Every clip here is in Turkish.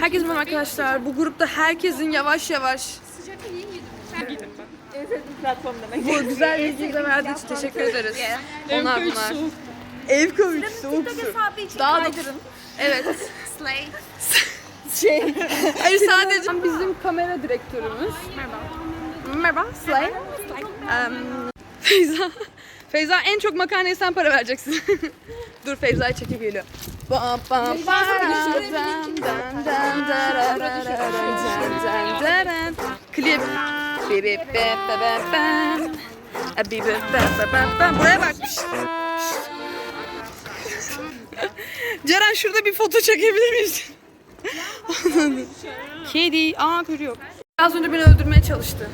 Herkese merhaba arkadaşlar. Bu grupta herkesin yavaş yavaş En sevdiğim platform demek. bu güzel bilgiyi verdiği için teşekkür ederiz. Onlar bunlar. Ev kovuş soğuk su. Daha da Evet. Slay. Şey. Hayır sadece bizim kamera direktörümüz. Merhaba. Merhaba. Slay. Em, Feyza. Feyza en çok makarnaya sen para vereceksin. Dur Feyza'yı çekip geliyor. Bam Klip. Buraya bak. Ceren şurada bir foto çekebilir miyiz? Kedi. Aa görüyor. Az önce beni öldürmeye çalıştı.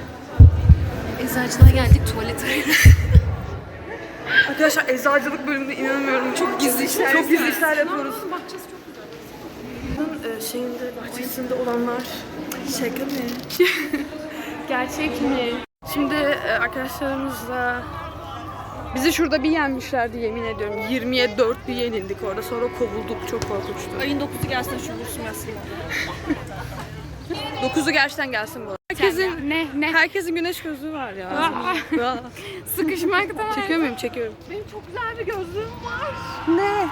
Eczacılığa geldik tuvalet arıyoruz. Arkadaşlar eczacılık bölümünde inanamıyorum. Çok gizli işler, çok gizli işler yapıyoruz. Bunun e, şeyinde, bahçesinde olanlar şaka mı? Gerçek mi? Şimdi e, arkadaşlarımızla bizi şurada bir yenmişlerdi yemin ediyorum. 20'ye 4 bir yenildik orada. Sonra kovulduk. Çok korkunçtu. Ayın 9'u gelsin şu bulsun gelsin. 9'u gerçekten gelsin bu arada. Herkesin, Ne ne? herkesin güneş gözlüğü var ya. Sıkışmakta. Çekiyor muyum? Çekiyorum. Benim çok güzel bir gözlüğüm var. Ne?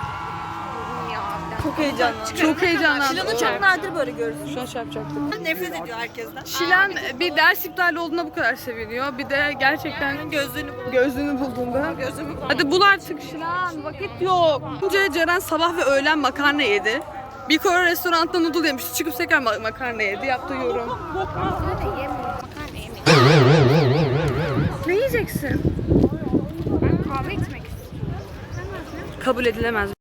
Çok heyecanlı. Çok heyecanlandım. Şilan'ı çok nadir böyle görürsün. Şu an şey yapacaktım. Nefret ediyor herkesten. Şilan bir ders iptali olduğunda bu kadar seviniyor. Bir de gerçekten Gözlüğünü bul. gözlüğünü bulduğunda. Gözlüğümü. Hadi bul artık Şilan vakit yok. Önce Ceren sabah ve öğlen makarna yedi. Bir Kore restoranda noodle yemişti. Çıkıp tekrar ma- makarna yedi. Yaptığı yorum. Ne yiyeceksin? Ben kahve içmek Kabul edilemez.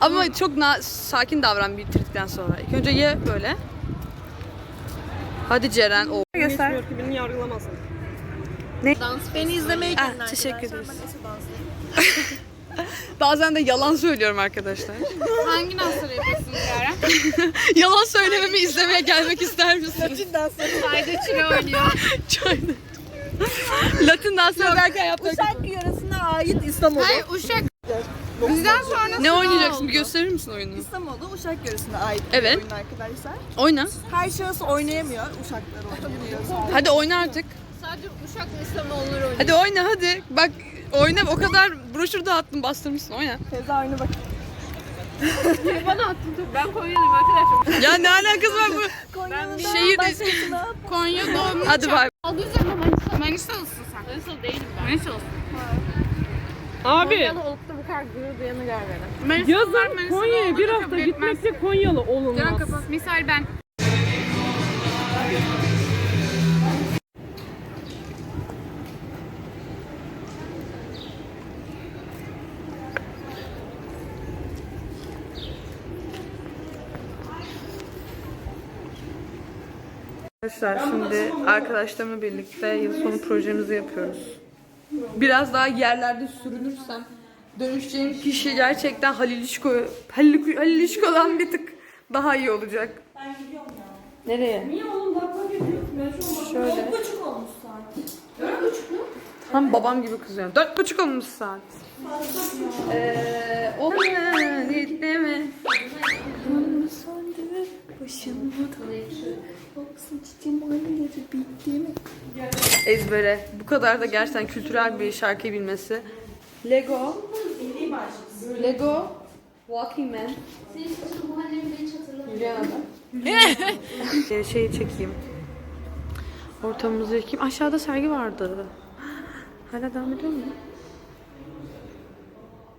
Ama çok na- sakin davran bitirdikten sonra. İlk önce ye böyle. Hadi Ceren. O. Göster. beni yargılamasın. Dans Beni izlemeye Ah, gelin teşekkür ederiz. Bazen de yalan söylüyorum arkadaşlar. Hangi dansları yapıyorsunuz Yara? yalan söylememi izlemeye gelmek ister misiniz? Latin dansları. Sayda çile oynuyor. Çayda. Latin dansları derken yaptık. Uşak yöresine ait İstanbul'u. Hayır Uşak. Bizden sonra Ne oynayacaksın? Bir gösterir misin oyunu? İstanbul'da Uşak yöresine ait Evet. bir oyun arkadaşlar. Oyna. Her şahıs oynayamıyor. Uşaklar oynayabiliyor. Hadi oyna artık. Sadece Uşak ve İslamoğulları oynuyor. Hadi oyna hadi. Bak oyna o kadar broşür dağıttın bastırmışsın oyna. Feza oyunu bak. Bana attın topu. Ben Konyalıyım arkadaşlar. Ya ne alakası var bu? Konya'nın Şehir de- başkasına Konya doğumlu. Hadi bay. Adı üzerinde Manisa. Manisalısın sen. Manisa değilim ben. Manisalısın. Abi Konyalı olup da bu kadar gurur duyanı görmedim. yazın Konya'ya bir hafta gitmekle Konyalı olunmaz. Can kapat. Misal ben. Arkadaşlar şimdi arkadaşlarımla birlikte yıl sonu projemizi yapıyoruz. Biraz daha yerlerde sürünürsem dönüşeceğim kişi gerçekten Halil İşko, Halil, Halil İşko'dan bir tık daha iyi olacak. Ben gidiyorum ya. Nereye? Niye oğlum bakma Şöyle. Dört buçuk olmuş saat. Dört buçuk mu? Tam babam gibi kızıyorum. Dört buçuk olmuş saat. Eee, o ne? Ezbere. Bu kadar da gerçekten kültürel bir şarkıyı bilmesi. Lego. Lego. Walking Man. Yürüyen adam. Ee, şeyi çekeyim. Ortamımızı çekeyim. Aşağıda sergi vardı. Hala devam ediyor mu?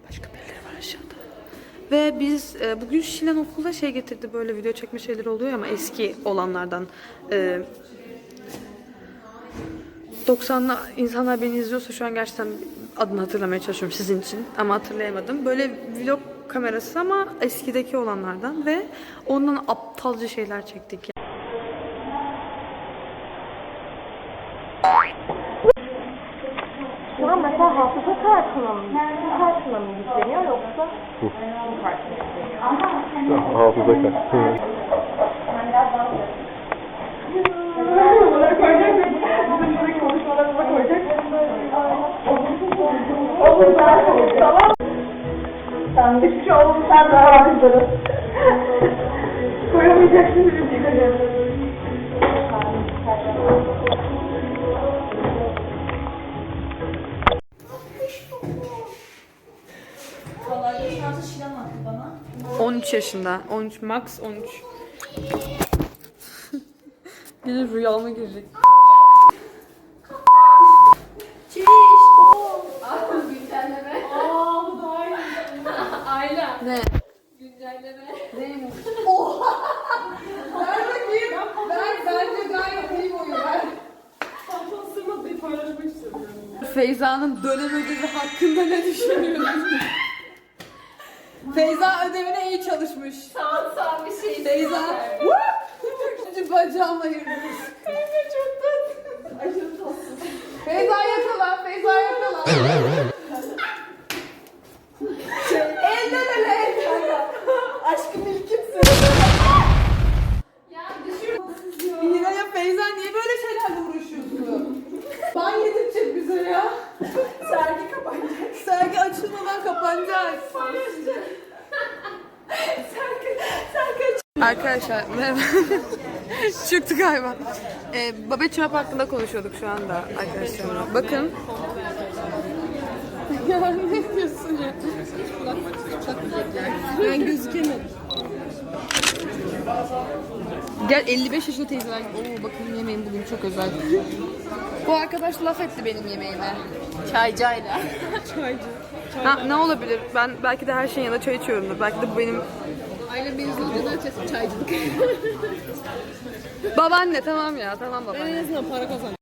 Başka birileri var aşağıda. Ve biz e, bugün Şilen okulda şey getirdi böyle video çekme şeyleri oluyor ama eski olanlardan. E, 90'lı insanlar beni izliyorsa şu an gerçekten adını hatırlamaya çalışıyorum sizin için ama hatırlayamadım. Böyle vlog kamerası ama eskideki olanlardan ve ondan aptalca şeyler çektik. Şu an mesela hafıza kartına mı, kartına mı yükleniyor bu? Hafıza kart. Sen bir şey oldu sen daha haklısın. Koyamayacaksın bir 13 yaşında. 13 max 13. Gelir rüyama girecek. Güncelleme. Aa bu daha iyi. Ayla. Ne? Güncelleme. Neymiş? Ver bakayım. Ben bence gayet iyi boyu ver. Fantazımı bir paylaşmak istiyorum. Feyza'nın dönem ödevi hakkında ne düşünüyorsun? Feyza ödevine iyi çalışmış. Sağ sağ bir şey. Feyza. Üçüncü bacağımla yürüdünüz. Feyza çok tatlı. Aşırı tatlı. Feyza yakala. Feyza yakala. Elden ele. Aşkım ilkimsin. Ya düşür. Yine ya Feyza niye böyle şeylerle uğraşıyorsun? Ban yedirtecek bize ya. Sergi kapanacak. Sergi açılmadan kapanacak. Arkadaşlar merhaba. Çıktı galiba. Ee, Babet Çöp hakkında konuşuyorduk şu anda arkadaşlarımla. Bakın. ya ne diyorsun ya? Ben gözükemedim. Gel 55 yaşında teyzeler. Oo bakın yemeğim bugün çok özel. Bu arkadaş laf etti benim yemeğime. Çaycayla. Çaycı. Ha, ne olabilir? Ben belki de her şeyin yanında çay içiyorumdur. Belki de bu benim Ayla beni zorladan açasın çaycılık. babaanne tamam ya tamam babaanne. En azından para kazan.